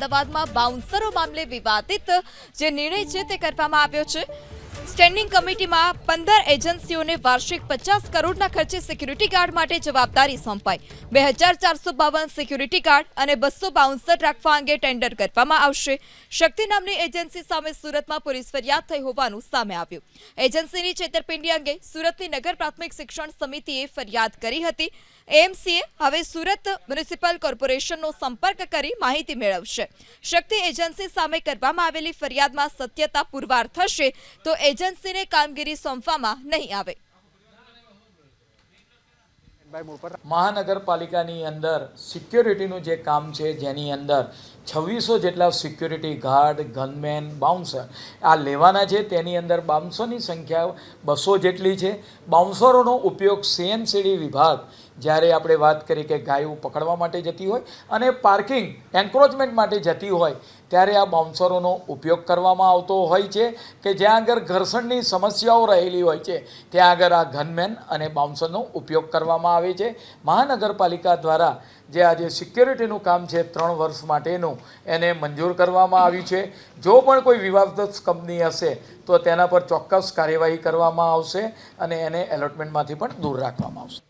અમદાવાદમાં બાઉન્સરો મામલે વિવાદિત જે નિર્ણય છે તે કરવામાં આવ્યો છે. સ્ટેન્ડિંગ કમિટીમાં પંદર એજન્સીઓને વાર્ષિક પચાસ કરોડના ખર્ચે સિક્યુરિટી ગાર્ડ માટે જવાબદારી સોંપાઈ. બે હજાર ચારસો બાવન સિક્યુરિટી ગાર્ડ અને બસો બાઉન્સર રાખવા અંગે ટેન્ડર કરવામાં આવશે. શક્તિ નામની એજન્સી સામે સુરતમાં પોલીસ ફરિયાદ થઈ હોવાનું સામે આવ્યું. એજન્સીની છેતરપિંડી અંગે સુરતની નગર પ્રાથમિક શિક્ષણ સમિતિએ ફરિયાદ કરી હતી. એએમસીએ હવે સુરત મ્યુનિસિપલ કોર્પોરેશનનો સંપર્ક કરી માહિતી મેળવશે. શક્તિ એજન્સી સામે કરવામાં આવેલી ફરિયાદમાં સત્યતા પુરવાર થશે તો એજન્સીને કામગીરી સોંપવામાં નહીં આવે. મહાનગરપાલિકાની અંદર સિક્યોરિટીનું જે કામ છે, જેની અંદર છવ્વીસો જેટલા સિક્યોરિટી ગાર્ડ, ગનમેન, બાઉન્સર આ લેવાના છે. તેની અંદર બાઉન્સરની સંખ્યા બસો જેટલી છે. બાઉન્સરોનો ઉપયોગ સીએનસીડી વિભાગ જ્યારે આપણે વાત કરી કે ગાયો પકડવા માટે જતી હોય અને પાર્કિંગ એન્ક્રોચમેન્ટ માટે જતી હોય, ત્યારે આ બાઉન્સરોનો ઉપયોગ કરવામાં આવતો હોય છે કે જ્યાં આગળ ઘર્ષણની સમસ્યાઓ રહેલી હોય છે, ત્યાં આગળ આ ગનમેન અને બાઉન્સરનો ઉપયોગ કરવામાં આવે છે. મહાનગરપાલિકા દ્વારા જે આજે સિક્યોરિટીનું કામ છે ત્રણ વર્ષ માટેનું, એને મંજૂર કરવામાં આવ્યું છે. જો પણ કોઈ વિવાદસ્થ કંપની હશે, તો તેના પર ચોક્કસ કાર્યવાહી કરવામાં આવશે અને એને એલોટમેન્ટમાંથી પણ દૂર રાખવામાં આવશે.